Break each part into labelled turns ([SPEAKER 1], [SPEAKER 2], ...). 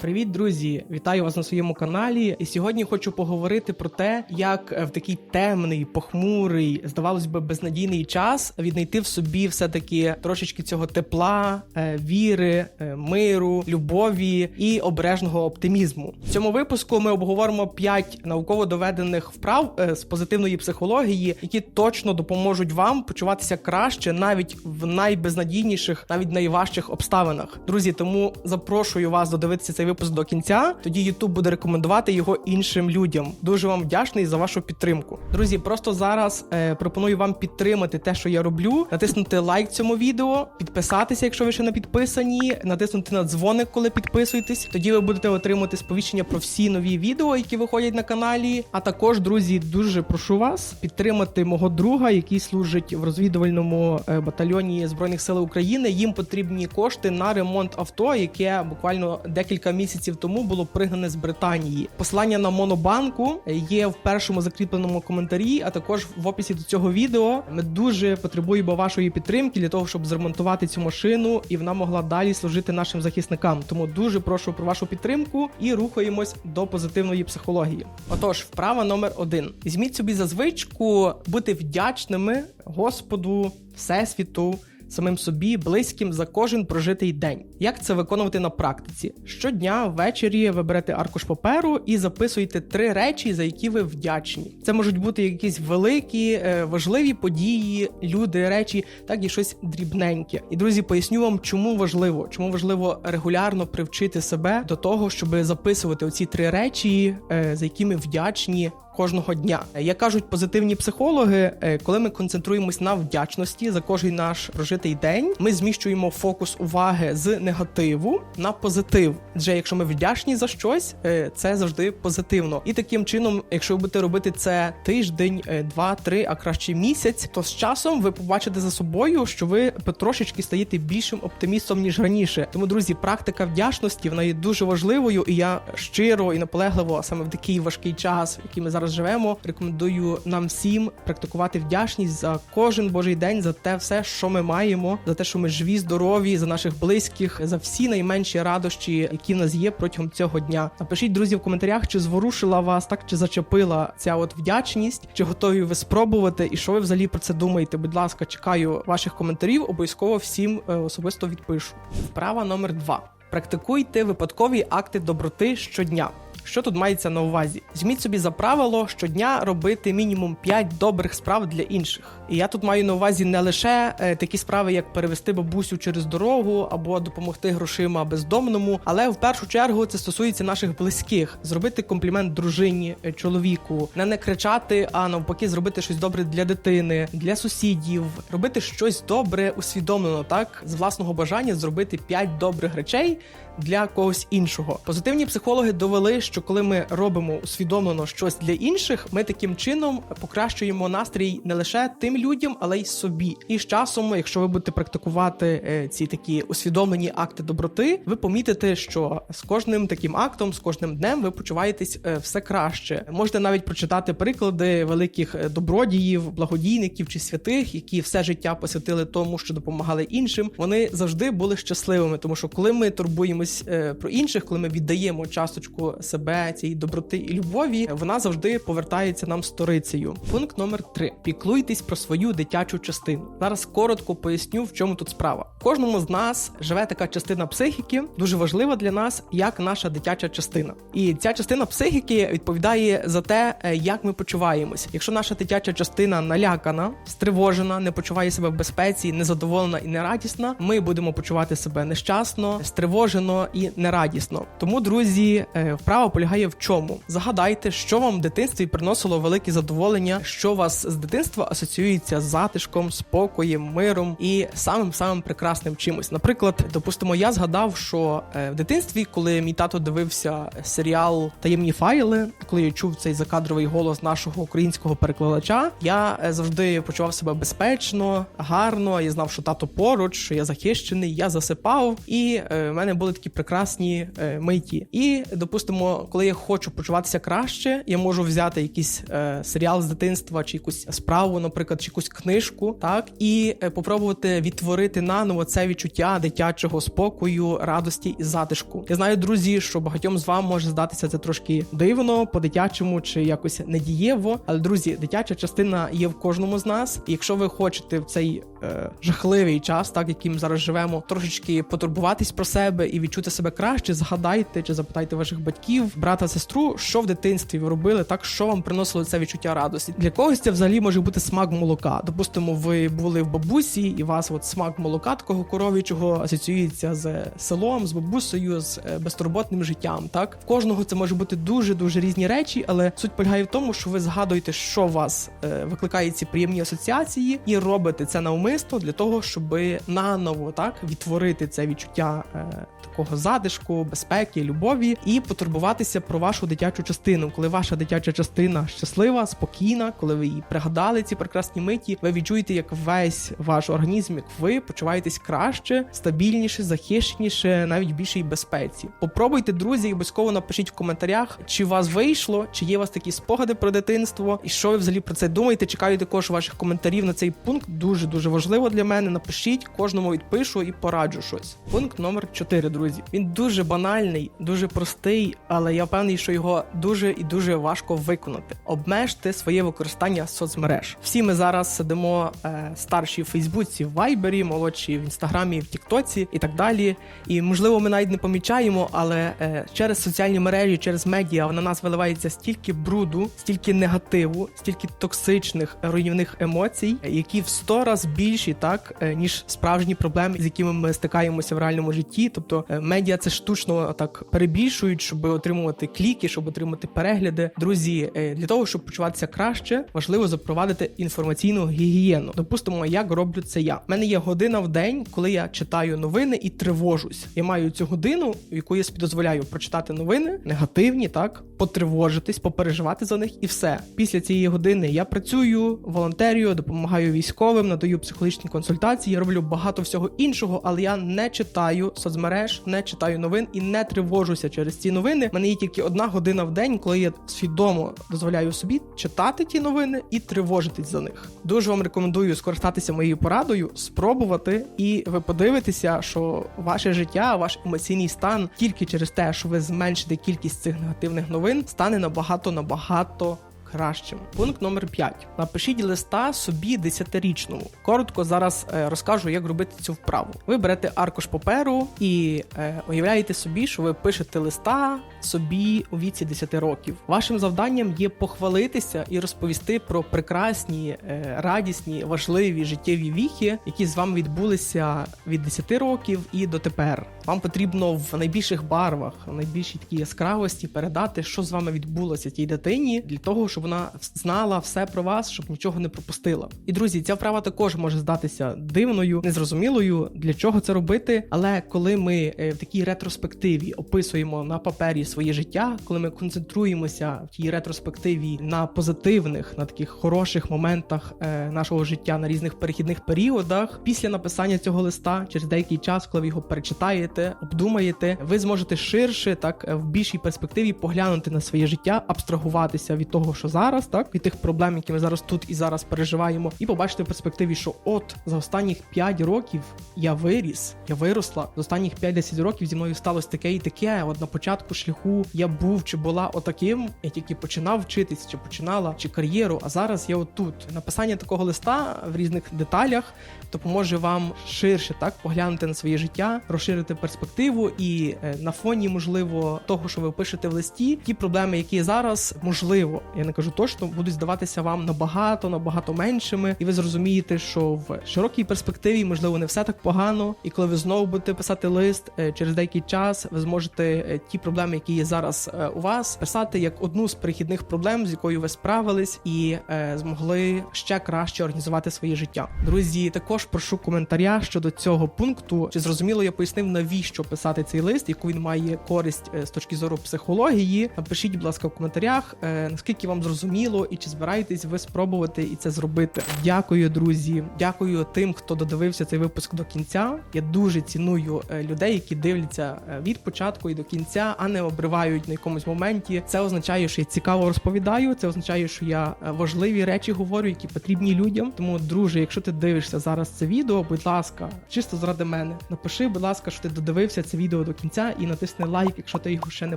[SPEAKER 1] Привіт, друзі! Вітаю вас на своєму каналі. І сьогодні хочу поговорити про те, як е, в такий темний, похмурий, здавалось би, безнадійний час віднайти в собі все-таки трошечки цього тепла, е, віри, е, миру, любові і обережного оптимізму. В цьому випуску ми обговоримо 5 науково доведених вправ з позитивної психології, які точно допоможуть вам почуватися краще навіть в найбезнадійніших, навіть найважчих обставинах. Друзі, тому запрошую вас додивитися цей випуск до кінця. Тоді YouTube буде рекомендувати його іншим людям. Дуже вам вдячний за вашу підтримку. Друзі, просто зараз е, пропоную вам підтримати те, що я роблю, натиснути лайк цьому відео, підписатися, якщо ви ще не підписані, натиснути на дзвоник, коли підписуєтесь. Тоді ви будете отримувати сповіщення про всі нові відео, які виходять на каналі. А також, друзі, дуже прошу вас підтримати мого друга, який служить в розвідувальному е, батальйоні збройних сил України. Їм потрібні кошти на ремонт авто, яке буквально декілька місяців тому було пригнане з Британії. Посилання на монобанку є в першому закріпленому коментарі, а також в описі до цього відео. Ми дуже потребуємо вашої підтримки для того, щоб зремонтувати цю машину, і вона могла далі служити нашим захисникам. Тому дуже прошу про вашу підтримку і рухаємось до позитивної психології. Отож, вправа номер один: візьміть собі за звичку бути вдячними Господу, Всесвіту самим собі близьким за кожен прожитий день. Як це виконувати на практиці? Щодня ввечері ви берете аркуш паперу і записуєте три речі, за які ви вдячні. Це можуть бути якісь великі, е, важливі події, люди, речі, так і щось дрібненьке. І друзі, поясню вам, чому важливо, чому важливо регулярно привчити себе до того, щоб записувати оці три речі, е, за які ми вдячні кожного дня. Як кажуть позитивні психологи, е, коли ми концентруємось на вдячності за кожен наш прожитий день, ми зміщуємо фокус уваги з негативу на позитив. Адже якщо ми вдячні за щось, е, це завжди позитивно. І таким чином, якщо ви будете робити це тиждень, е, два, три, а краще місяць, то з часом ви побачите за собою, що ви потрошечки стаєте більшим оптимістом ніж раніше. Тому, друзі, практика вдячності вона є дуже важливою, і я щиро і наполегливо саме в такий важкий час, який ми зараз живемо, рекомендую нам всім практикувати вдячність за кожен божий день, за те все, що ми маємо, за те, що ми живі, здорові, за наших близьких, за всі найменші радощі, які в нас є протягом цього дня. Напишіть, друзі, в коментарях, чи зворушила вас так, чи зачепила ця от вдячність, чи готові ви спробувати, і що ви взагалі про це думаєте. Будь ласка, чекаю ваших коментарів. Обов'язково всім е, особисто відпишу. Вправа номер два. Практикуйте випадкові акти доброти щодня. Що тут мається на увазі? Зміть собі за правило щодня робити мінімум 5 добрих справ для інших. І я тут маю на увазі не лише е, такі справи, як перевести бабусю через дорогу або допомогти грошима бездомному, але в першу чергу це стосується наших близьких: зробити комплімент дружині, е, чоловіку, не не кричати, а навпаки, зробити щось добре для дитини, для сусідів, робити щось добре усвідомлено, так з власного бажання зробити 5 добрих речей для когось іншого. Позитивні психологи довели, що коли ми робимо усвідомлено щось для інших, ми таким чином покращуємо настрій не лише тим людям, але й собі. І з часом, якщо ви будете практикувати е, ці такі усвідомлені акти доброти, ви помітите, що з кожним таким актом, з кожним днем ви почуваєтесь е, все краще. Можете навіть прочитати приклади великих е, добродіїв, благодійників чи святих, які все життя посвятили тому, що допомагали іншим. Вони завжди були щасливими, тому що коли ми турбуємось е, про інших, коли ми віддаємо часточку себе цієї доброти і любові, вона завжди повертається нам сторицею. Пункт номер три: піклуйтесь про свою дитячу частину. Зараз коротко поясню, в чому тут справа. Кожному з нас живе така частина психіки, дуже важлива для нас, як наша дитяча частина. І ця частина психіки відповідає за те, е, як ми почуваємось. Якщо наша дитяча частина налякана, стривожена, не почуває себе в безпеці, незадоволена і нерадісна, ми будемо почувати себе нещасно, стривожено і нерадісно. Тому, друзі, е, вправа полягає в чому? Загадайте, що вам в дитинстві приносило велике задоволення, що вас з дитинства асоціюється з затишком, спокоєм, миром і самим самим прекрасним чимось. Наприклад, допустимо, я згадав, що е, в дитинстві, коли мій тато дивився серіал Таємні файли, коли я чув цей закадровий голос нашого українського перекладача, я е, завжди почував себе безпечно, гарно. Я знав, що тато поруч, що я захищений, я засипав, і е, в мене були такі прекрасні е, миті. І допустимо, коли я хочу почуватися краще, я можу взяти якийсь е, серіал з дитинства, чи якусь справу, наприклад, чи якусь книжку, так і е, попробувати відтворити наново це відчуття дитячого спокою, радості і затишку. Я знаю, друзі, що багатьом з вам може здатися це трошки дивно, по-дитячому чи якось недієво. Але друзі, дитяча частина є в кожному з нас. І якщо ви хочете в цей е, жахливий час, так яким зараз живемо, трошечки потурбуватись про себе і відчути себе краще, згадайте чи запитайте ваших батьків, брата, сестру, що в дитинстві ви робили, так що вам приносило це відчуття радості. Для когось це взагалі може бути смак молока. Допустимо, ви були в бабусі, і вас от смак молока такого коров'ячого асоціюється з селом, з бабусею, з е, безтурботним життям. Так в кожного це може бути дуже дуже різні речі, але суть полягає в тому, що ви згадуєте, що вас е, викликає ці приємні асоціації, і робите це навмисно для того, щоб наново так відтворити це відчуття е, такого задишку, безпеки, любові і потурбуватися про вашу дитячу частину. Коли ваша дитяча частина щаслива, спокійна, коли ви її пригадали ці прекрасні миті, ви відчуєте, як весь ваш організм, як ви почуваєтесь краще, стабільніше, захищеніше, навіть більшій безпеці. Попробуйте, друзі, і обов'язково напишіть в коментарях, чи у вас вийшло, чи є у вас такі спогади про дитинство, і що ви взагалі про це думаєте. Чекаю також ваших коментарів на цей пункт. Дуже дуже важливо для мене. Напишіть, кожному відпишу і пораджу щось. Пункт номер 4, друзі. Він дуже банальний, дуже простий, але я впевнений, що його дуже і дуже важко виконати. Обмежте своє використання соцмереж. Всі ми зараз сидимо е, старші в Фейсбуці, в Вайбері, молодші в інстаграмі, в Тіктоці і так далі. І можливо, ми навіть не помічаємо, але е, через соціальні мережі, через медіа на нас виливається стільки бруду, стільки негативу, стільки токсичних руйнівних емоцій, які в сто раз більші, так е, ніж справжні проблеми, з якими ми стикаємося в реальному житті. Тобто е, медіа це штучно так перебільшують, щоб отримувати кліки, щоб отримати перегляди. Друзі, е, для того, щоб почуватися краще, важливо запровадити інформаційну гігієну. Допустимо, як роблю це я. У мене є година в день, коли я читаю новини і тривожусь. Я маю цю годину, в яку я собі дозволяю прочитати новини, негативні, так потривожитись, попереживати за них, і все. Після цієї години я працюю, волонтерію, допомагаю військовим, надаю психологічні консультації. Роблю багато всього іншого, але я не читаю соцмереж, не читаю новин і не тривожуся через ці новини. У мене є тільки одна година в день, коли я свідомо дозволяю собі читати ті новини і тривожитись за них. Дуже вам рекомендую скористатися моєю порадою, спробувати, і ви подивитеся, що ваше життя, ваш емоційний стан тільки через те, що ви зменшите кількість цих негативних новин, стане набагато набагато. Кращим пункт номер 5. Напишіть листа собі десятирічному. Коротко зараз е, розкажу, як робити цю вправу. Ви берете аркуш паперу і е, уявляєте собі, що ви пишете листа собі у віці 10 років. Вашим завданням є похвалитися і розповісти про прекрасні, е, радісні, важливі життєві віхи, які з вами відбулися від 10 років і дотепер. Вам потрібно в найбільших барвах, в найбільшій такій яскравості передати, що з вами відбулося тій дитині, для того, щоб вона знала все про вас, щоб нічого не пропустила. І друзі, ця вправа також може здатися дивною, незрозумілою, для чого це робити. Але коли ми е, в такій ретроспективі описуємо на папері своє життя, коли ми концентруємося в тій ретроспективі на позитивних, на таких хороших моментах е, нашого життя на різних перехідних періодах, після написання цього листа, через деякий час, коли ви його перечитаєте, обдумаєте, ви зможете ширше, так е, в більшій перспективі поглянути на своє життя, абстрагуватися від того, що зараз, так від тих проблем, які ми зараз тут і зараз переживаємо, і побачити в перспективі, що от за останніх 5 років я виріс, я виросла. За останніх 5-10 років зі мною сталося таке і таке. От на початку шляху я був чи була отаким, я тільки починав вчитись, чи починала, чи кар'єру. А зараз я отут. Написання такого листа в різних деталях допоможе вам ширше так поглянути на своє життя, розширити перспективу, і е, на фоні, можливо, того, що ви пишете в листі, ті проблеми, які зараз можливо, я не кажу точно, будуть здаватися вам набагато, набагато меншими, і ви зрозумієте, що в широкій перспективі можливо не все так погано. І коли ви знову будете писати лист е, через деякий час, ви зможете е, ті проблеми, які які є зараз е, у вас, писати як одну з перехідних проблем, з якою ви справились, і е, змогли ще краще організувати своє життя. Друзі, також прошу коментаря щодо цього пункту. Чи зрозуміло я пояснив, навіщо писати цей лист, яку він має користь е, з точки зору психології? Напишіть, будь ласка, в коментарях, е, наскільки вам зрозуміло, і чи збираєтесь ви спробувати і це зробити. Дякую, друзі. Дякую тим, хто додивився цей випуск до кінця. Я дуже ціную е, людей, які дивляться від початку і до кінця, а не обривають на якомусь моменті. Це означає, що я цікаво розповідаю. Це означає, що я е, важливі речі говорю, які потрібні людям. Тому, друже, якщо ти дивишся зараз це відео, будь ласка, чисто заради мене, напиши, будь ласка, що ти додивився це відео до кінця і натисни лайк, якщо ти його ще не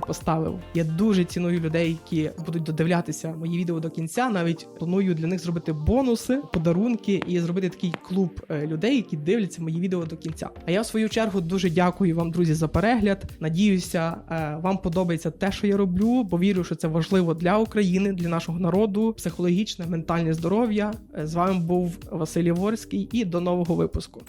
[SPEAKER 1] поставив. Я дуже ціную людей, які будуть додивлятися мої відео до кінця. Навіть планую для них зробити бонуси, подарунки і зробити такий клуб е, людей, які дивляться мої відео до кінця. А я в свою чергу дуже дякую вам, друзі, за перегляд. Надіюся, е, вам подобається те, що я роблю, бо вірю, що це важливо для України, для нашого народу, психологічне, ментальне здоров'я. Е, З вами був Василь Ворський і до нового випуску.